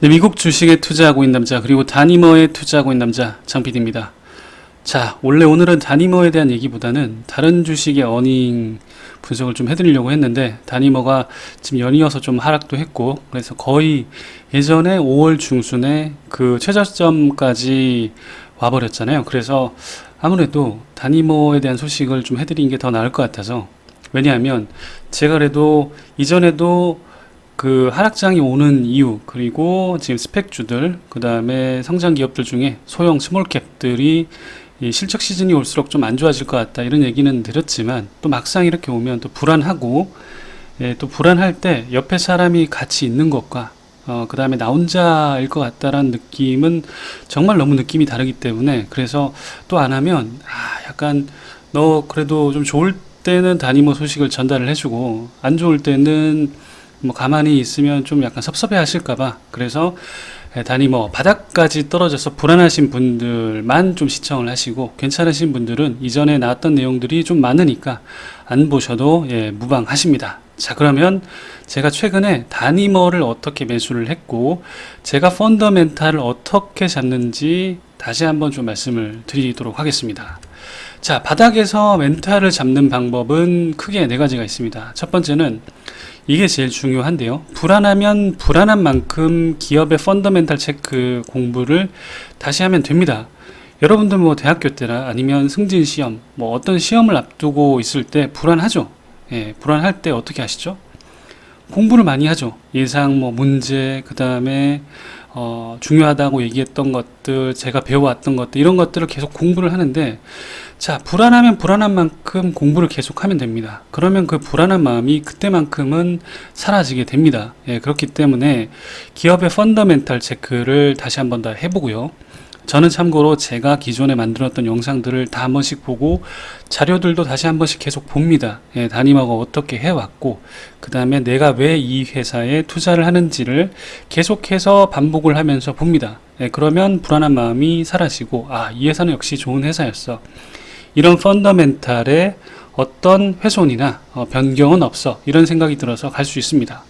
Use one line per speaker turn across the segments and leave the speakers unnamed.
네, 미국 주식에 투자하고 있는 남자 그리고 다니머에 투자하고 있는 남자 장PD입니다. 자, 원래 오늘은 다니머에 대한 얘기보다는 다른 주식의 어닝 분석을 좀 해드리려고 했는데 다니머가 지금 연이어서 좀 하락도 했고 그래서 거의 예전에 5월 중순에 그 최저점까지 와버렸잖아요. 그래서 아무래도 다니머에 대한 소식을 좀 해드리는 게 더 나을 것 같아서 왜냐하면 제가 그래도 이전에도 그 하락장이 오는 이유 그리고 지금 스펙주들 그 다음에 성장 기업들 중에 소형 스몰캡들이 이 실적 시즌이 올수록 좀 안 좋아질 것 같다 이런 얘기는 드렸지만 또 막상 이렇게 오면 또 불안하고 예, 또 불안할 때 옆에 사람이 같이 있는 것과 어, 그 다음에 나 혼자일 것 같다라는 느낌은 정말 너무 느낌이 다르기 때문에 그래서 또 안 하면 아 약간 너 그래도 좀 좋을 때는 다니모 소식을 전달을 해주고 안 좋을 때는 뭐 가만히 있으면 좀 약간 섭섭해 하실까봐 그래서 예, 단이 뭐 바닥까지 떨어져서 불안하신 분들만 좀 시청을 하시고 괜찮으신 분들은 이전에 나왔던 내용들이 좀 많으니까 안 보셔도 예, 무방하십니다. 자 그러면 제가 최근에 다니머를 어떻게 매수를 했고 제가 펀더멘탈을 어떻게 잡는지 다시 한번 좀 말씀을 드리도록 하겠습니다. 자 바닥에서 멘탈을 잡는 방법은 크게 네 가지가 있습니다. 첫 번째는 이게 제일 중요한데요. 불안하면 불안한 만큼 기업의 펀더멘탈 체크 공부를 다시 하면 됩니다. 여러분들 뭐 대학교 때나 아니면 승진 시험, 뭐 어떤 시험을 앞두고 있을 때 불안하죠. 예, 불안할 때 어떻게 하시죠? 공부를 많이 하죠. 예상 뭐 문제, 그 다음에 어, 중요하다고 얘기했던 것들, 제가 배워왔던 것들, 이런 것들을 계속 공부를 하는데, 자, 불안하면 불안한 만큼 공부를 계속하면 됩니다. 그러면 그 불안한 마음이 그때만큼은 사라지게 됩니다. 예, 그렇기 때문에 기업의 펀더멘탈 체크를 다시 한 번 더 해보고요. 저는 참고로 제가 기존에 만들었던 영상들을 다 한 번씩 보고 자료들도 다시 한 번씩 계속 봅니다. 예, 담임하고 어떻게 해왔고, 그 다음에 내가 왜 이 회사에 투자를 하는지를 계속해서 반복을 하면서 봅니다. 예, 그러면 불안한 마음이 사라지고, 아, 이 회사는 역시 좋은 회사였어. 이런 펀더멘탈에 어떤 훼손이나 어, 변경은 없어. 이런 생각이 들어서 갈 수 있습니다.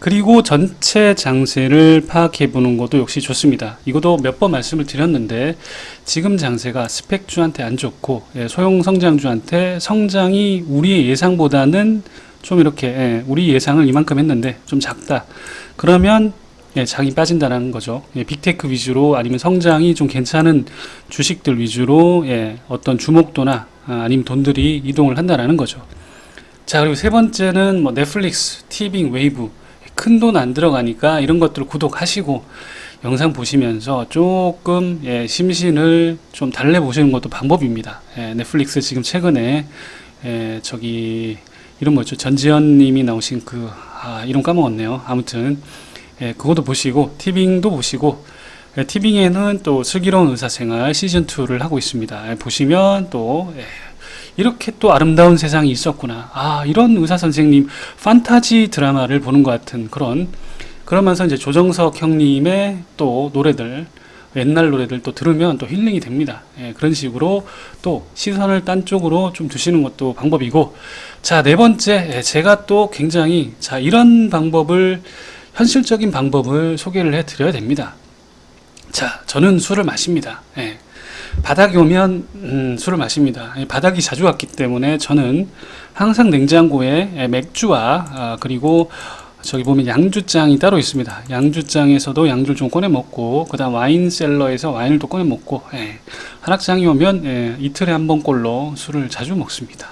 그리고 전체 장세를 파악해 보는 것도 역시 좋습니다. 이것도 몇 번 말씀을 드렸는데 지금 장세가 스펙주한테 안 좋고 예, 소형 성장주한테 성장이 우리의 예상보다는 좀 이렇게 예, 우리 예상을 이만큼 했는데 좀 작다. 그러면 예, 장이 빠진다는 거죠. 예, 빅테크 위주로 아니면 성장이 좀 괜찮은 주식들 위주로 예, 어떤 주목도나 아, 아니면 돈들이 이동을 한다라는 거죠. 자 그리고 세 번째는 뭐 넷플릭스, 티빙, 웨이브 큰 돈 안 들어가니까 이런 것들을 구독하시고 영상 보시면서 조금 예, 심신을 좀 달래 보시는 것도 방법입니다. 예, 넷플릭스 지금 최근에 예, 저기 이름 뭐죠? 전지현님이 나오신 그 아, 이름 까먹었네요. 아무튼 예, 그것도 보시고 티빙도 보시고 예, 티빙에는 또 슬기로운 의사생활 시즌 2를 하고 있습니다. 예, 보시면 또 예, 이렇게 또 아름다운 세상이 있었구나. 아, 이런 의사 선생님 판타지 드라마를 보는 것 같은 그런 그러면서 이제 조정석 형님의 또 노래들 옛날 노래들 또 들으면 또 힐링이 됩니다. 예, 그런 식으로 또 시선을 딴 쪽으로 좀 두시는 것도 방법이고 자, 네 번째 예, 제가 또 굉장히 자, 이런 방법을 현실적인 방법을 소개를 해 드려야 됩니다. 자, 저는 술을 마십니다. 예. 바닥이 오면 음, 술을 마십니다. 예, 바닥이 자주 왔기 때문에 저는 항상 냉장고에 예, 맥주와 아, 그리고 저기 보면 양주장이 따로 있습니다. 양주장에서도 양주를 좀 꺼내 먹고 그다음 와인 셀러에서 와인을 또 꺼내 먹고 예, 하락장이 오면 예, 이틀에 한 번꼴로 술을 자주 먹습니다.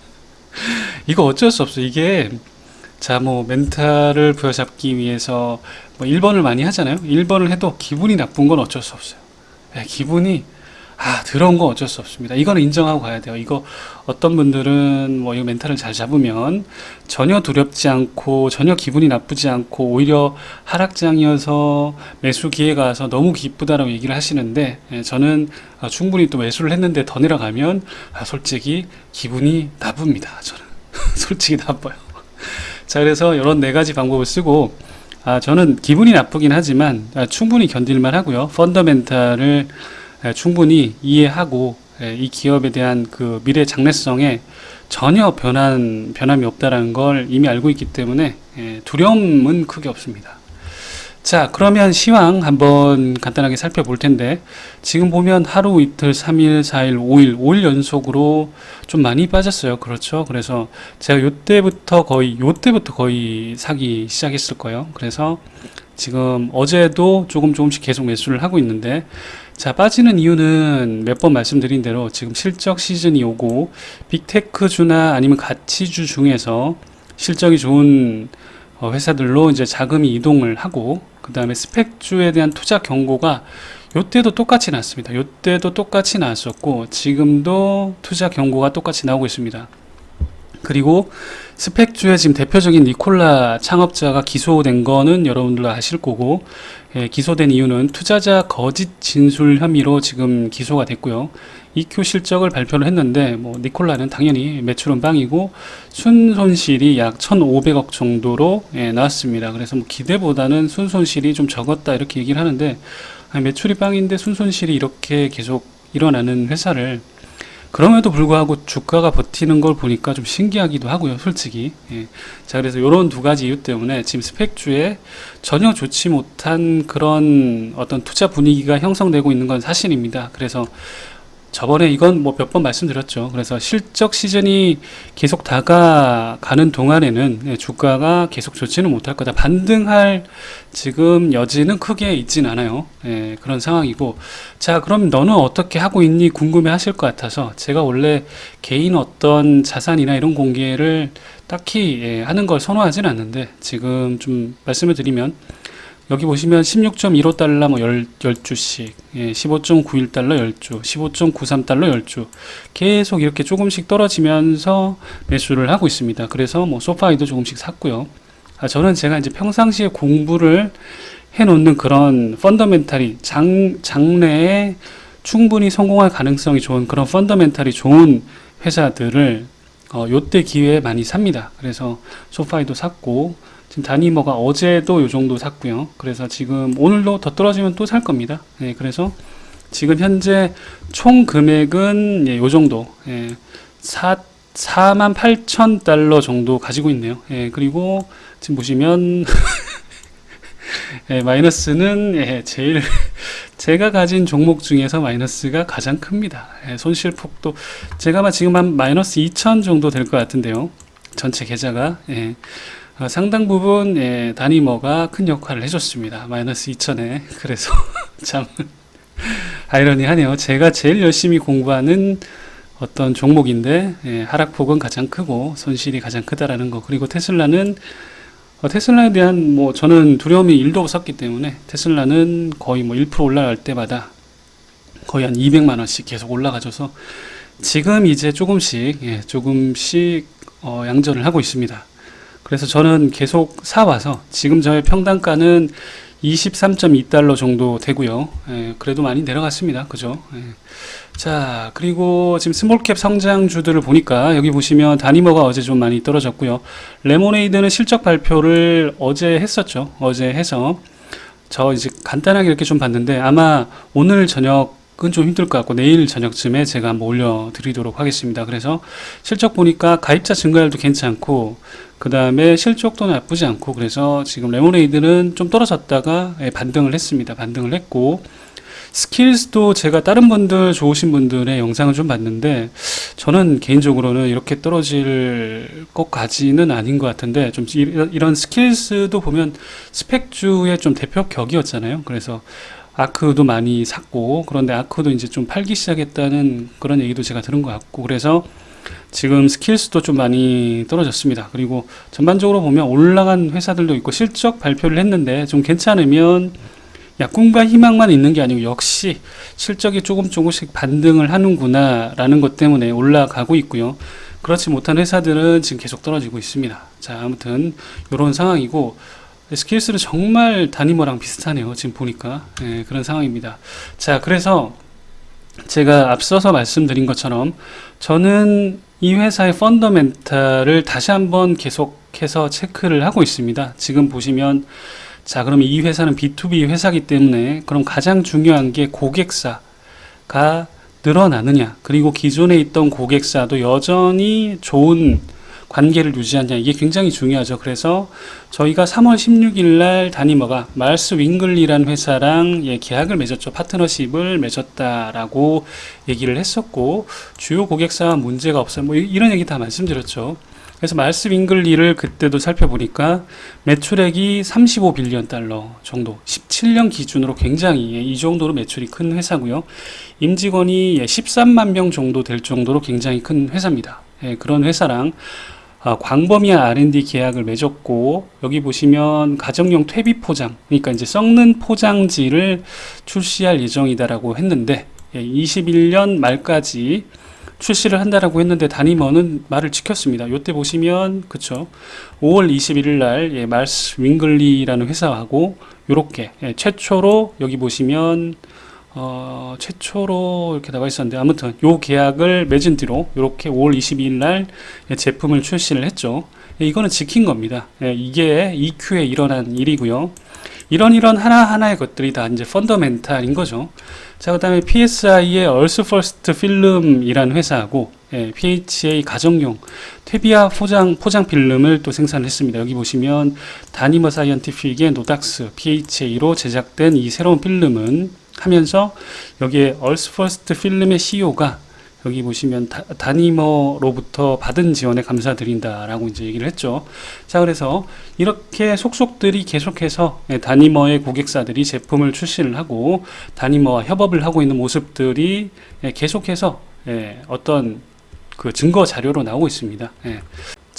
이거 어쩔 수 없어. 이게 자, 뭐, 멘탈을 부여잡기 위해서 뭐 1번을 많이 하잖아요. 1번을 해도 기분이 나쁜 건 어쩔 수 없어요. 예, 기분이, 아, 더러운 건 어쩔 수 없습니다. 이거는 인정하고 가야 돼요. 이거 어떤 분들은 뭐 이 멘탈을 잘 잡으면 전혀 두렵지 않고 전혀 기분이 나쁘지 않고 오히려 하락장이어서 매수 기회가 와서 너무 기쁘다라고 얘기를 하시는데 예, 저는 아, 충분히 또 매수를 했는데 더 내려가면 아, 솔직히 기분이 나쁩니다. 저는 솔직히 나빠요. 자, 그래서 이런 네 가지 방법을 쓰고, 아, 저는 기분이 나쁘긴 하지만 아, 충분히 견딜만 하고요. 펀더멘탈을 아, 충분히 이해하고 예, 이 기업에 대한 그 미래 장래성에 전혀 변한 변함이 없다라는 걸 이미 알고 있기 때문에 예, 두려움은 크게 없습니다. 자, 그러면 시황 한번 간단하게 살펴볼 텐데, 지금 보면 하루 이틀, 3일, 4일, 5일, 5일 연속으로 좀 많이 빠졌어요. 그렇죠? 그래서 제가 요때부터 거의, 요때부터 거의 사기 시작했을 거예요. 그래서 지금 어제도 조금 조금씩 계속 매수를 하고 있는데, 자, 빠지는 이유는 몇 번 말씀드린 대로 지금 실적 시즌이 오고, 빅테크주나 아니면 가치주 중에서 실적이 좋은 어, 회사들로 이제 자금이 이동을 하고 그 다음에 스펙주에 대한 투자 경고가 요때도 똑같이 났습니다. 요때도 똑같이 나왔었고 지금도 투자 경고가 똑같이 나오고 있습니다. 그리고 스펙주의 지금 대표적인 니콜라 창업자가 기소된 거는 여러분들 아실 거고 예, 기소된 이유는 투자자 거짓 진술 혐의로 지금 기소가 됐고요. EQ 실적을 발표를 했는데 뭐 니콜라는 당연히 매출은 빵이고 순손실이 약 1,500억 정도로 예, 나왔습니다. 그래서 뭐 기대보다는 순손실이 좀 적었다 이렇게 얘기를 하는데 아니, 매출이 빵인데 순손실이 이렇게 계속 일어나는 회사를 그럼에도 불구하고 주가가 버티는 걸 보니까 좀 신기하기도 하고요, 솔직히. 예. 자, 그래서 이런 두 가지 이유 때문에 지금 스펙주에 전혀 좋지 못한 그런 어떤 투자 분위기가 형성되고 있는 건 사실입니다. 그래서 저번에 이건 뭐 몇 번 말씀드렸죠. 그래서 실적 시즌이 계속 다가가는 동안에는 예, 주가가 계속 좋지는 못할 거다. 반등할 지금 여지는 크게 있진 않아요. 예, 그런 상황이고. 자, 그럼 너는 어떻게 하고 있니? 궁금해 하실 것 같아서 제가 원래 개인 어떤 자산이나 이런 공개를 딱히 예, 하는 걸 선호하진 않는데 지금 좀 말씀을 드리면 여기 보시면 16.15달러 뭐 10, 10 주씩, 예, 15.91달러 10주, 15.93달러 10주. 계속 이렇게 조금씩 떨어지면서 매수를 하고 있습니다. 그래서 뭐 소파이도 조금씩 샀고요. 아, 저는 제가 이제 평상시에 공부를 해 놓는 그런 펀더멘탈이 장, 장래에 충분히 성공할 가능성이 좋은 그런 펀더멘탈이 좋은 회사들을 어, 요때 기회에 많이 삽니다. 그래서 소파이도 샀고, 지금 다니머가 어제도 요 정도 샀고요. 그래서 지금 오늘도 더 떨어지면 또 살 겁니다. 네, 그래서 지금 현재 총 금액은 예, 요 정도. 예, 4, 4만 8천 달러 정도 가지고 있네요. 예, 그리고 지금 보시면 예, 마이너스는 예, 제일 제가 가진 종목 중에서 마이너스가 가장 큽니다. 예, 손실 폭도 제가 아마 지금 한 마이너스 2천 정도 될 것 같은데요. 전체 계좌가 예. 어, 상당 부분 예, 다니머가 큰 역할을 해줬습니다. 마이너스 2천에 그래서 참 아이러니하네요. 제가 제일 열심히 공부하는 어떤 종목인데 예, 하락폭은 가장 크고 손실이 가장 크다라는 거. 그리고 테슬라는 어, 테슬라에 대한 뭐 저는 두려움이 1도 없었기 때문에 테슬라는 거의 뭐 1% 올라갈 때마다 거의 한 200만 원씩 계속 올라가줘서 지금 이제 조금씩 예, 조금씩 어, 양전을 하고 있습니다. 그래서 저는 계속 사와서 지금 저의 평단가는 23.2달러 정도 되고요. 예, 그래도 많이 내려갔습니다. 그죠? 예. 자, 그리고 지금 스몰캡 성장주들을 보니까 여기 보시면 다니머가 어제 좀 많이 떨어졌고요. 레모네이드는 실적 발표를 어제 했었죠. 어제 해서 저 이제 간단하게 이렇게 좀 봤는데 아마 오늘 저녁 은좀 힘들 것 같고 내일 저녁쯤에 제가 한번 올려드리도록 하겠습니다. 그래서 실적 보니까 가입자 증가율도 괜찮고 그 다음에 실적도 나쁘지 않고 그래서 지금 레모네이드는 좀 떨어졌다가 예, 반등을 했습니다. 반등을 했고 스킬스도 제가 다른 분들 좋으신 분들의 영상을 좀 봤는데 저는 개인적으로는 이렇게 떨어질 것까지는 아닌 것 같은데 좀 이- 이런 스킬스도 보면 스펙주의 좀 대표 격이었잖아요. 그래서 아크도 많이 샀고 그런데 아크도 이제 좀 팔기 시작했다는 그런 얘기도 제가 들은 것 같고 그래서 지금 스킬스도 좀 많이 떨어졌습니다. 그리고 전반적으로 보면 올라간 회사들도 있고 실적 발표를 했는데 좀 괜찮으면 약꿈과 희망만 있는 게 아니고 역시 실적이 조금 조금씩 반등을 하는구나 라는 것 때문에 올라가고 있고요. 그렇지 못한 회사들은 지금 계속 떨어지고 있습니다. 자, 아무튼 이런 상황이고 스킬스는 정말 다니머랑 비슷하네요. 지금 보니까 예, 그런 상황입니다. 자, 그래서 제가 앞서서 말씀드린 것처럼 저는 이 회사의 펀더멘탈을 다시 한번 계속해서 체크를 하고 있습니다. 지금 보시면 자, 그럼 이 회사는 B2B 회사기 때문에 그럼 가장 중요한 게 고객사가 늘어나느냐, 그리고 기존에 있던 고객사도 여전히 좋은 관계를 유지하냐 이게 굉장히 중요하죠. 그래서 저희가 3월 16일 날 다니머가 말스 윙글리라는 회사랑 예, 계약을 맺었죠. 파트너십을 맺었다라고 얘기를 했었고 주요 고객사와 문제가 없어요. 뭐 이- 이런 얘기 다 말씀드렸죠. 그래서 말스 윙글리를 그때도 살펴보니까 매출액이 35빌리언 달러 정도, 17년 기준으로 굉장히 예, 이 정도로 매출이 큰 회사고요. 임직원이 예, 13만 명 정도 될 정도로 굉장히 큰 회사입니다. 예, 그런 회사랑 아, 광범위한 R&D 계약을 맺었고 여기 보시면 가정용 퇴비 포장, 그러니까 이제 썩는 포장지를 출시할 예정이다라고 했는데 예, 21년 말까지 출시를 한다라고 했는데 다니머는 말을 지켰습니다. 요때 보시면 그쵸 5월 21일 날 예, 말스 윙글리라는 회사하고 요렇게 예, 최초로 여기 보시면 어, 최초로 이렇게 나와 있었는데 아무튼 요 계약을 맺은 뒤로 이렇게 5월 22일 날 예, 제품을 출시를 했죠. 예, 이거는 지킨 겁니다. 예, 이게 EQ에 일어난 일이고요. 이런 이런 하나하나의 것들이 다 이제 펀더멘탈인 거죠. 자, 그 다음에 PSI의 얼스 퍼스트 필름이라는 회사하고 예, PHA 가정용 퇴비아 포장 포장 필름을 또 생산했습니다. 여기 보시면 다니머 사이언티픽의 노닥스 PHA로 제작된 이 새로운 필름은 하면서 여기에 얼스 퍼스트 필름의 CEO가 여기 보시면 다, 다니머로부터 받은 지원에 감사드린다라고 이제 얘기를 했죠. 자, 그래서 이렇게 속속들이 계속해서 예, 다니머의 고객사들이 제품을 출시를 하고 다니머와 협업을 하고 있는 모습들이 예, 계속해서 예, 어떤 그 증거 자료로 나오고 있습니다.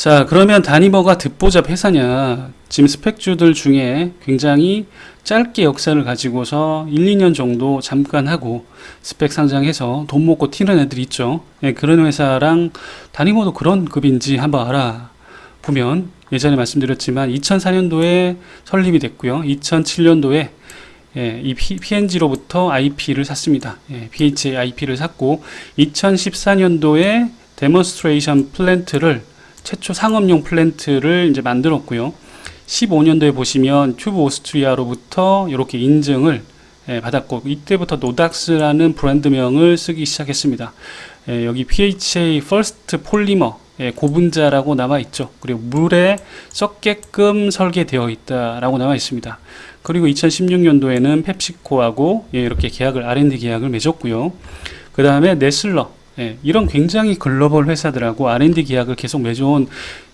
예. 자, 그러면 다니머가 듣보잡 회사냐? 지금 스펙주들 중에 굉장히 짧게 역사를 가지고서 1, 2년 정도 잠깐 하고 스펙 상장해서 돈 먹고 튀는 애들 있죠. 예, 그런 회사랑 다니머도 그런 급인지 한번 알아 보면 예전에 말씀드렸지만 2004년도에 설립이 됐고요. 2007년도에 예, 이 P&G로부터 IP를 샀습니다. 예, PHA IP를 샀고 2014년도에 데몬스트레이션 플랜트를 최초 상업용 플랜트를 이제 만들었고요. 15년도에 보시면 튜브 오스트리아로부터 이렇게 인증을 예, 받았고 이때부터 노닥스라는 브랜드명을 쓰기 시작했습니다. 예, 여기 PHA 퍼스트 폴리머 예, 고분자라고 나와 있죠. 그리고 물에 썩게끔 설계되어 있다라고 나와 있습니다. 그리고 2016년도에는 펩시코하고 예, 이렇게 계약을 R&D 계약을 맺었고요. 그 다음에 네슬러 예, 이런 굉장히 글로벌 회사들하고 R&D 계약을 계속 맺어온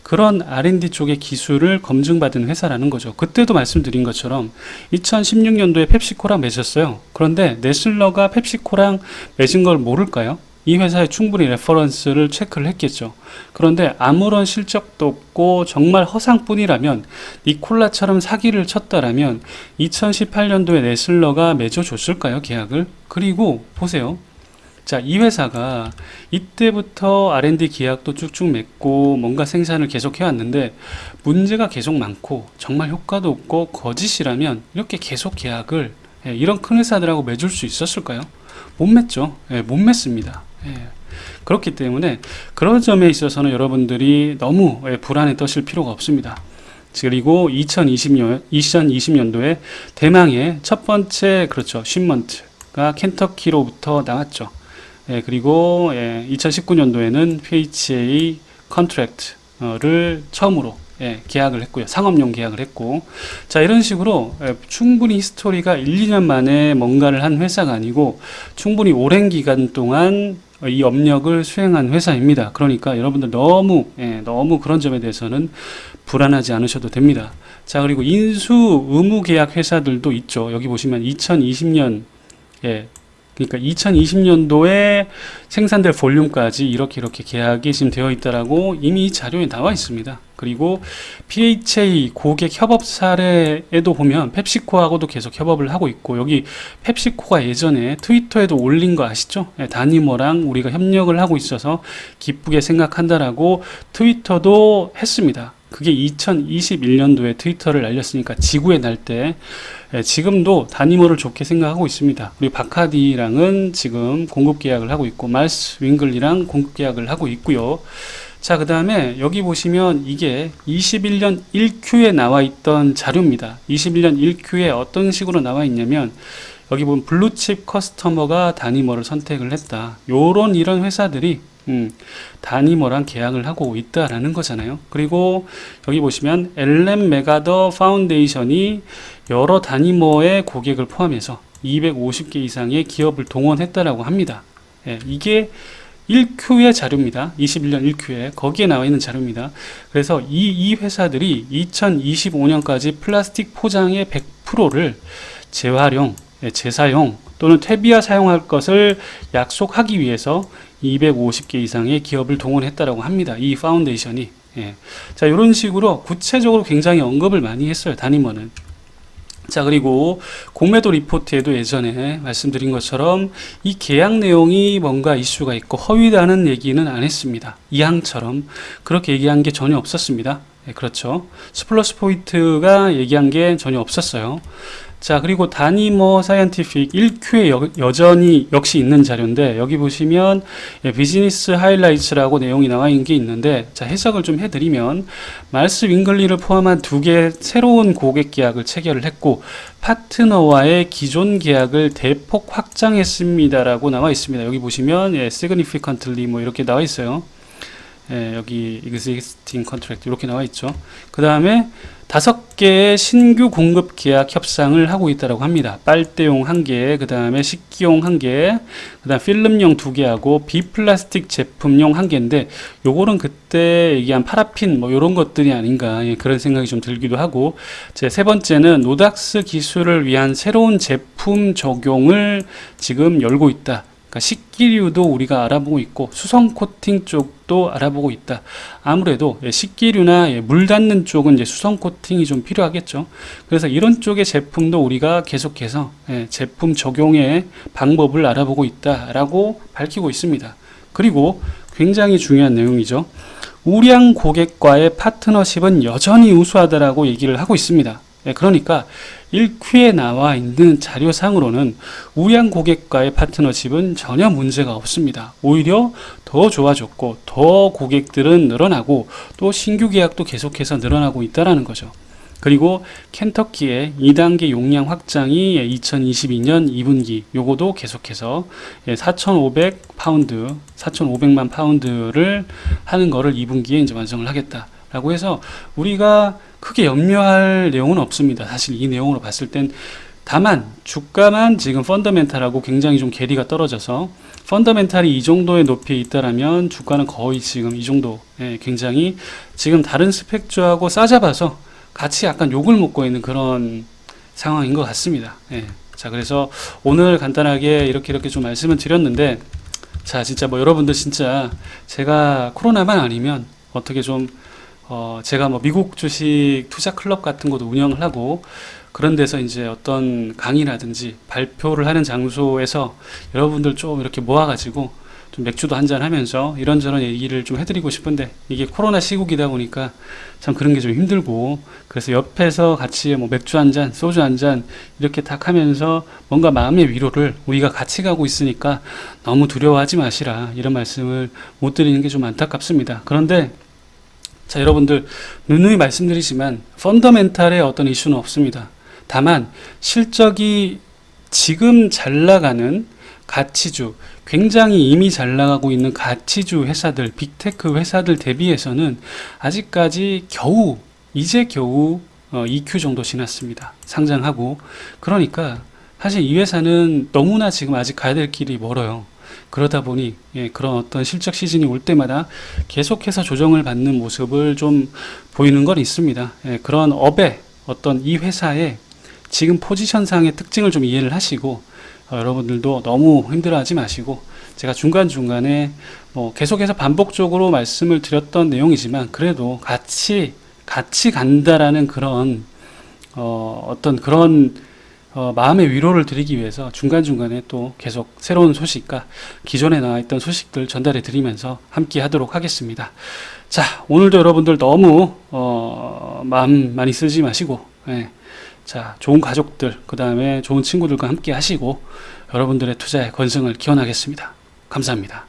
그런 R&D 쪽의 기술을 검증받은 회사라는 거죠. 그때도 말씀드린 것처럼 2016년도에 펩시코랑 맺었어요. 그런데 네슬러가 펩시코랑 맺은 걸 모를까요? 이 회사에 충분히 레퍼런스를 체크를 했겠죠. 그런데 아무런 실적도 없고 정말 허상뿐이라면 니콜라처럼 사기를 쳤다라면 2018년도에 네슬러가 맺어줬을까요? 계약을? 그리고 보세요. 자, 이 회사가 이때부터 R&D 계약도 쭉쭉 맺고 뭔가 생산을 계속 해왔는데 문제가 계속 많고 정말 효과도 없고 거짓이라면 이렇게 계속 계약을 예, 이런 큰 회사들하고 맺을 수 있었을까요? 못 맺죠. 예, 못 맺습니다. 예. 그렇기 때문에 그런 점에 있어서는 여러분들이 너무 예, 불안에 떠실 필요가 없습니다. 그리고 2020년 2020년도에 대망의 첫 번째 그렇죠 쉬먼트가 켄터키로부터 나왔죠. 예, 그리고 예, 2019년도에는 PHA 컨트랙트를 처음으로 예, 계약을 했고요. 상업용 계약을 했고. 자, 이런 식으로 예, 충분히 히스토리가 1, 2년 만에 뭔가를 한 회사가 아니고 충분히 오랜 기간 동안 이 업력을 수행한 회사입니다. 그러니까 여러분들 너무, 예, 너무 그런 점에 대해서는 불안하지 않으셔도 됩니다. 자, 그리고 인수 의무 계약 회사들도 있죠. 여기 보시면 2020년, 예, 그러니까 2020년도에 생산될 볼륨까지 이렇게 이렇게 계약이 지금 되어 있다라고 이미 이 자료에 나와 있습니다. 그리고 PHA 고객 협업 사례에도 보면 펩시코하고도 계속 협업을 하고 있고 여기 펩시코가 예전에 트위터에도 올린 거 아시죠? 예, 다니머랑 우리가 협력을 하고 있어서 기쁘게 생각한다라고 트위터도 했습니다. 그게 2021년도에 트위터를 날렸으니까 지구의 날 때 지금도 다니머를 좋게 생각하고 있습니다. 그리고 바카디랑은 지금 공급 계약을 하고 있고 말스 윙글리랑 공급 계약을 하고 있고요. 자, 그 다음에 여기 보시면 이게 21년 1Q에 나와 있던 자료입니다. 21년 1Q에 어떤 식으로 나와 있냐면 여기 보면 블루칩 커스터머가 다니머를 선택을 했다. 요런 이런 회사들이 음, 다니머랑 계약을 하고 있다라는 거잖아요. 그리고 여기 보시면 엘렘 메가더 파운데이션이 여러 다니머의 고객을 포함해서 250개 이상의 기업을 동원했다라고 합니다. 예, 이게 1Q의 자료입니다. 21년 1Q에 거기에 나와 있는 자료입니다. 그래서 이, 이 회사들이 2025년까지 플라스틱 포장의 100%를 재활용, 예, 재사용 또는 퇴비화 사용할 것을 약속하기 위해서 250개 이상의 기업을 동원했다라고 합니다. 이 파운데이션이. 예. 자, 이런 식으로 구체적으로 굉장히 언급을 많이 했어요. 다니머는. 자, 그리고 공매도 리포트에도 예전에 말씀드린 것처럼 이 계약 내용이 뭔가 이슈가 있고 허위라는 얘기는 안 했습니다. 이항처럼 그렇게 얘기한 게 전혀 없었습니다. 네, 그렇죠. 스플러스 포인트가 얘기한 게 전혀 없었어요. 자, 그리고 다니머 사이언티픽 1Q에 여, 여전히 역시 있는 자료인데 여기 보시면 예, 비즈니스 하이라이트라고 내용이 나와 있는 게 있는데 자, 해석을 좀 해드리면 말스 윙글리를 포함한 두 개 새로운 고객 계약을 체결을 했고 파트너와의 기존 계약을 대폭 확장했습니다라고 나와 있습니다. 여기 보시면 예, significantly 뭐 이렇게 나와 있어요. 예, 여기 existing contract 이렇게 나와 있죠. 그 다음에 다섯 개의 신규 공급 계약 협상을 하고 있다고 합니다. 빨대용 한 개, 그 다음에 식기용 한 개, 그 다음 필름용 두 개하고 비플라스틱 제품용 한 개인데 요거는 그때 얘기한 파라핀 뭐 이런 것들이 아닌가 예, 그런 생각이 좀 들기도 하고 제 세 번째는 노닥스 기술을 위한 새로운 제품 적용을 지금 열고 있다. 그러니까 식기류도 우리가 알아보고 있고 수성 코팅 쪽도 알아보고 있다. 아무래도 예, 식기류나 예, 물 닿는 쪽은 이제 수성 코팅이 좀 필요하겠죠. 그래서 이런 쪽의 제품도 우리가 계속해서 예, 제품 적용의 방법을 알아보고 있다라고 밝히고 있습니다. 그리고 굉장히 중요한 내용이죠. 우량 고객과의 파트너십은 여전히 우수하다라고 얘기를 하고 있습니다. 예, 그러니까 1큐에 나와 있는 자료상으로는 우량 고객과의 파트너십은 전혀 문제가 없습니다. 오히려 더 좋아졌고 더 고객들은 늘어나고 또 신규 계약도 계속해서 늘어나고 있다라는 거죠. 그리고 켄터키의 2단계 용량 확장이 2022년 2분기 요거도 계속해서 4,500 파운드, 4,500만 파운드를 하는 거를 2분기에 이제 완성을 하겠다 라고 해서 우리가 크게 염려할 내용은 없습니다. 사실 이 내용으로 봤을 땐 다만 주가만 지금 펀더멘탈하고 굉장히 좀 괴리가 떨어져서 펀더멘탈이 이 정도의 높이에 있다라면 주가는 거의 지금 이 정도 예, 굉장히 지금 다른 스펙주하고 싸잡아서 같이 약간 욕을 먹고 있는 그런 상황인 것 같습니다. 예. 자 그래서 오늘 간단하게 이렇게 이렇게 좀 말씀을 드렸는데 자 진짜 뭐 여러분들 진짜 제가 코로나만 아니면 어떻게 좀 어, 제가 뭐 미국 주식 투자 클럽 같은 것도 운영을 하고 그런 데서 이제 어떤 강의라든지 발표를 하는 장소에서 여러분들 좀 이렇게 모아가지고 좀 맥주도 한잔 하면서 이런저런 얘기를 좀 해드리고 싶은데 이게 코로나 시국이다 보니까 참 그런 게 좀 힘들고 그래서 옆에서 같이 뭐 맥주 한 잔, 소주 한 잔 이렇게 탁 하면서 뭔가 마음의 위로를 우리가 같이 가고 있으니까 너무 두려워하지 마시라 이런 말씀을 못 드리는 게 좀 안타깝습니다. 그런데 자, 여러분들 누누이 말씀드리지만 펀더멘탈의 어떤 이슈는 없습니다. 다만 실적이 지금 잘 나가는 가치주, 굉장히 이미 잘 나가고 있는 가치주 회사들, 빅테크 회사들 대비해서는 아직까지 겨우 이제 겨우 어, EQ 정도 지났습니다. 상장하고 그러니까 사실 이 회사는 너무나 지금 아직 가야 될 길이 멀어요. 그러다 보니 예, 그런 어떤 실적 시즌이 올 때마다 계속해서 조정을 받는 모습을 좀 보이는 건 있습니다. 예, 그런 업의 어떤 이 회사의 지금 포지션상의 특징을 좀 이해를 하시고 어, 여러분들도 너무 힘들어하지 마시고 제가 중간중간에 뭐 계속해서 반복적으로 말씀을 드렸던 내용이지만 그래도 같이 같이 간다라는 그런 어, 어떤 그런 어, 마음의 위로를 드리기 위해서 중간중간에 또 계속 새로운 소식과 기존에 나와 있던 소식들 전달해 드리면서 함께 하도록 하겠습니다. 자, 오늘도 여러분들 너무 어, 마음 많이 쓰지 마시고 예. 자, 좋은 가족들, 그 다음에 좋은 친구들과 함께 하시고 여러분들의 투자의 건승을 기원하겠습니다. 감사합니다.